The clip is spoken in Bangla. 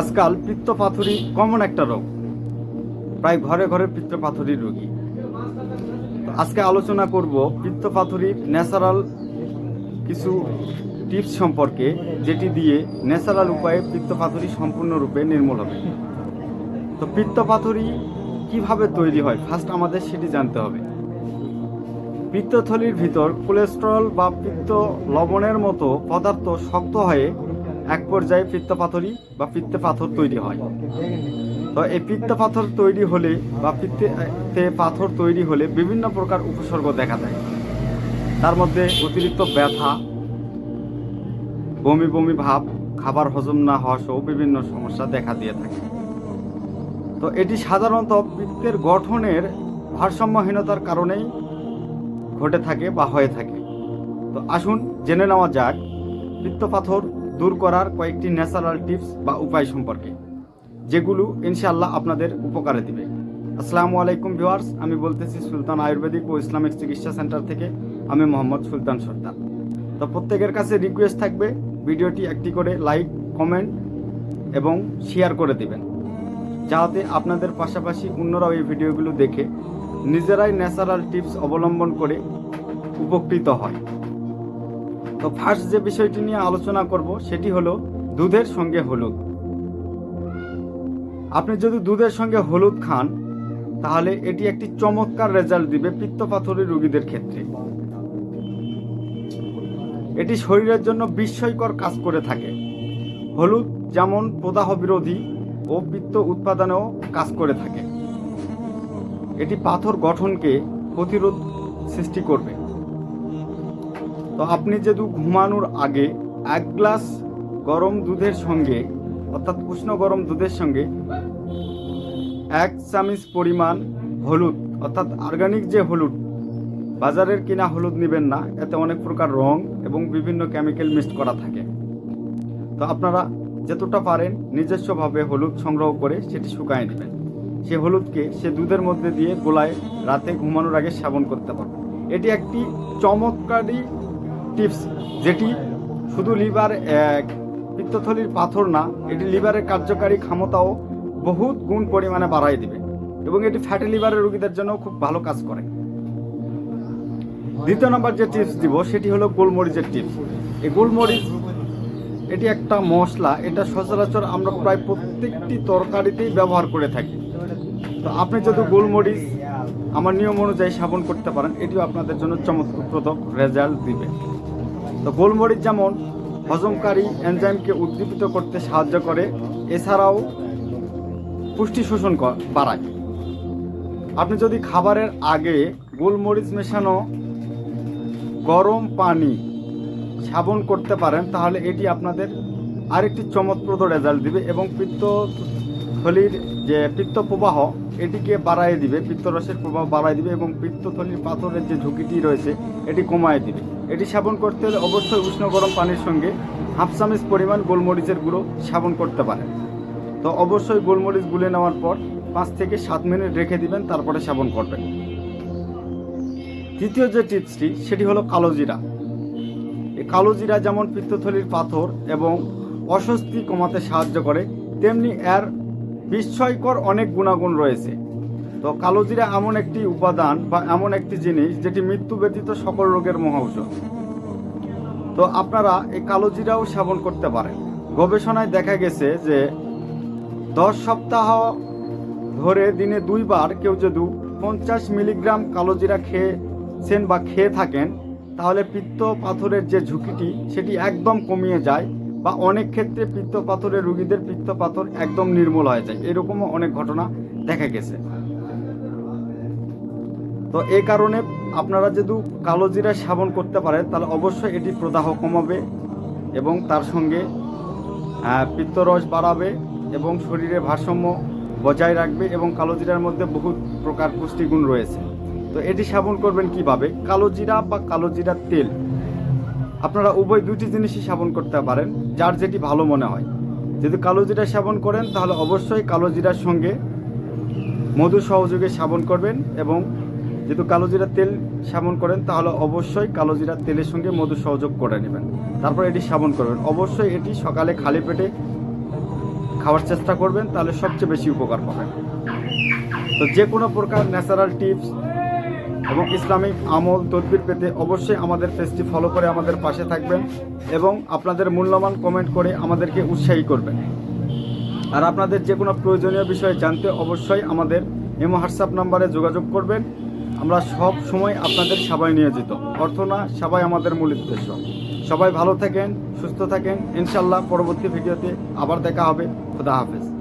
আজকাল পিত্তপাথুরি কমন একটা রোগ। প্রায় ঘরে ঘরে পিত্তপাথুরির রোগী। আজকে আলোচনা করব পিত্তপাথুরির ন্যাচারাল কিছু টিপস সম্পর্কে, যেটি দিয়ে ন্যাচারাল উপায়ে পিত্তপাথুরি সম্পূর্ণরূপে নির্মূল হবে। তো পিত্তপাথুরি কীভাবে তৈরি হয়? ফার্স্ট আমাদের সেটি জানতে হবে। পিত্তথলির ভিতর কোলেস্টেরল বা পিত্ত লবণের মতো পদার্থ শক্ত হয়ে এক পর্যায়ে পিত্ত পাথরই বা পিত্তে পাথর তৈরি হয়। তো এই পিত্ত পাথর তৈরি হলে বা পিত্তে পাথর তৈরি হলে বিভিন্ন প্রকার উপসর্গ দেখা দেয়। তার মধ্যে অতিরিক্ত ব্যথা, বমি বমি ভাব, খাবার হজম না হওয়া সহ বিভিন্ন সমস্যা দেখা দিয়ে থাকে। তো এটি সাধারণত পিত্তের গঠনের ভারসাম্যহীনতার কারণেই ঘটে থাকে বা হয়ে থাকে। তো আসুন জেনে নেওয়া যাক পিত্তপাথর দূর করার কয়েকটি ন্যাচারাল টিপস বা উপায় সম্পর্কে, যেগুলো ইনশাআল্লাহ আপনাদের উপকারে দিবে। আসসালামু আলাইকুম ভিউয়ার্স, আমি বলতেছি সুলতান আয়ুর্বেদিক ও ইসলামিক চিকিৎসা সেন্টার থেকে আমি মোহাম্মদ সুলতান সর্দার। তো প্রত্যেকের কাছে রিকোয়েস্ট থাকবে, ভিডিওটি একটি করে লাইক কমেন্ট এবং শেয়ার করে দিবেন, যাতে আপনাদের পাশাপাশি অন্যরাও এই ভিডিওগুলো দেখে নিজেরাই ন্যাচারাল টিপস অবলম্বন করে উপকৃত হয়। তো ফার্স্ট যে বিষয়টি নিয়ে আলোচনা করব, সেটি হলো দুধের সঙ্গে হলুদ। আপনি যদি দুধের সঙ্গে হলুদ খান, তাহলে এটি একটি চমৎকার রেজাল্ট দিবে পিত্তপাথরের রোগীদের ক্ষেত্রে। এটি শরীরের জন্য বিস্ময়কর কাজ করে থাকে। হলুদ যেমন প্রদাহ বিরোধী ও পিত্ত উৎপাদনেও কাজ করে থাকে। এটি পাথর গঠনকে প্রতিরোধ সৃষ্টি করবে। তো আপনি যেহেতু ঘুমানোর আগে এক গ্লাস গরম দুধের সঙ্গে, অর্থাৎ উষ্ণ গরম দুধের সঙ্গে, এক চামচ পরিমাণ হলুদ, অর্থাৎ অর্গানিক যে হলুদ, বাজারের কিনা হলুদ নেবেন না, এতে অনেক প্রকার রং এবং বিভিন্ন কেমিক্যাল মিক্সড করা থাকে। তো আপনারা যতটা পারেন নিজস্বভাবে হলুদ সংগ্রহ করে সেটি শুকায় নেবেন। সে হলুদকে সে দুধের মধ্যে দিয়ে গোলায় রাতে ঘুমানোর আগে সেবন করতে পারবেন। এটি একটি চমৎকারী টিপস যেটি শুধু লিভার এক পিত্তথলির পাথর না, এটি লিভারের কার্যকারী ক্ষমতাও বহুত গুণ পরিমাণে বাড়াই দিবে এবং এটি ফ্যাটি লিভারের রোগীদের জন্য খুব ভালো কাজ করে। দ্বিতীয় নম্বর যে টিপস দিব, সেটি হলো গোলমরিচের টিপস। এই গোলমরিচ, এটি একটা মশলা, এটা সচরাচর আমরা প্রায় প্রত্যেকটি তরকারিতেই ব্যবহার করে থাকি। তো আপনি যদি গোলমরিচ, আমার নিয়ম অনুযায়ী সাবন করতে পারেন, এটিও আপনাদের জন্য চমৎকারপ্রদ রেজাল্ট দিবে। তো গোলমরিচ যেমন হজমকারী এনজাইমকে উদ্দীপিত করতে সাহায্য করে, এছাড়াও পুষ্টি শোষণ বাড়ায়। আপনি যদি খাবারের আগে গোলমরিচ মেশানো গরম পানি সাবন করতে পারেন, তাহলে এটি আপনাদের আরেকটি চমৎপ্রদ রেজাল্ট দিবে এবং পিত্ত থলির যে পিত্ত প্রবাহ, এটিকে বাড়ায় দিবে পিত্তরসের প্রবাহ বাড়ায় দিবে এবং পিত্তথলির পাথরের যে ঝুঁকিটি রয়েছে, এটি কমায় দিবে। এটি সেবন করতে হলে অবশ্যই উষ্ণ গরম পানির সঙ্গে হাফ পরিমাণ গোলমরিচের গুঁড়ো সেবন করতে পারেন। তো অবশ্যই গোলমরিচ গুলে নেওয়ার পর পাঁচ থেকে সাত মিনিট রেখে দিবেন, তারপরে সেবন করবেন। তৃতীয় যে টিপসটি, সেটি হলো কালো জিরা। এই কালো জিরা যেমন পিত্তথলির পাথর এবং অস্বস্তি কমাতে সাহায্য করে, তেমনি এর বিস্ময়কর অনেক গুণাগুণ রয়েছে। তো কালোজিরা এমন একটি উপাদান বা এমন একটি জিনিস যেটি মৃত্যু ব্যতীত সকল রোগের মহাঔষধ তো আপনারা এই কালোজিরাও সেবন করতে পারেন। গবেষণায় দেখা গেছে যে দশ সপ্তাহ ধরে দিনে দুইবার কেউ যদি পঞ্চাশ মিলিগ্রাম কালোজিরা খেয়েছেন বা খেয়ে থাকেন, তাহলে পিত্ত পাথরের যে ঝুঁকিটি, সেটি একদম কমিয়ে যায়। বা অনেক ক্ষেত্রে পিত্ত পাথরের রুগীদের পিত্ত পাথর একদম নির্মূল হয়ে যায়। এরকমও অনেক ঘটনা দেখা গেছে। তো এই কারণে আপনারা যদি কালো জিরা সেবন করতে পারেন, তাহলে অবশ্যই এটি প্রদাহ কমাবে এবং তার সঙ্গে পিত্তরস বাড়াবে এবং শরীরে ভারসাম্য বজায় রাখবে এবং কালো জিরার মধ্যে বহু প্রকার পুষ্টিগুণ রয়েছে। তো এটি সেবন করবেন কীভাবে? কালো জিরা বা কালো জিরার তেল আপনারা উভয় দুটি জিনিসই সেবন করতে পারেন, যার যেটি ভালো মনে হয়। যদি কালো জিরা সেবন করেন, তাহলে অবশ্যই কালো জিরার সঙ্গে মধু সহযোগে সেবন করবেন এবং যেহেতু কালো জিরা তেল সেবন করেন, তাহলে অবশ্যই কালো জিরার তেলের সঙ্গে মধু সহযোগ করে নেবেন। তারপর এটি সেবন করবেন। অবশ্যই এটি সকালে খালি পেটে খাওয়ার চেষ্টা করবেন, তাহলে সবচেয়ে বেশি উপকার পাবেন। তো যে কোনো প্রকার ন্যাচারাল টিপস এবং ইসলামিক আমল তদবির পেতে অবশ্যই আমাদের পেজটি ফলো করে আমাদের পাশে থাকবেন এবং আপনাদের মূল্যবান কমেন্ট করে আমাদেরকে উৎসাহী করবেন। আর আপনাদের যে কোনো প্রয়োজনীয় বিষয়ে জানতে অবশ্যই আমাদের এমো হোয়াটসঅ্যাপ নাম্বারে যোগাযোগ করবেন। আমরা সব সময় আপনাদের সেবায় নিয়োজিত। অর্থ না, সবাই আমাদের মূল উদ্দেশ্য। সবাই ভালো থাকেন, সুস্থ থাকেন। ইনশাল্লাহ পরবর্তী ভিডিওতে আবার দেখা হবে। খুদা হাফেজ।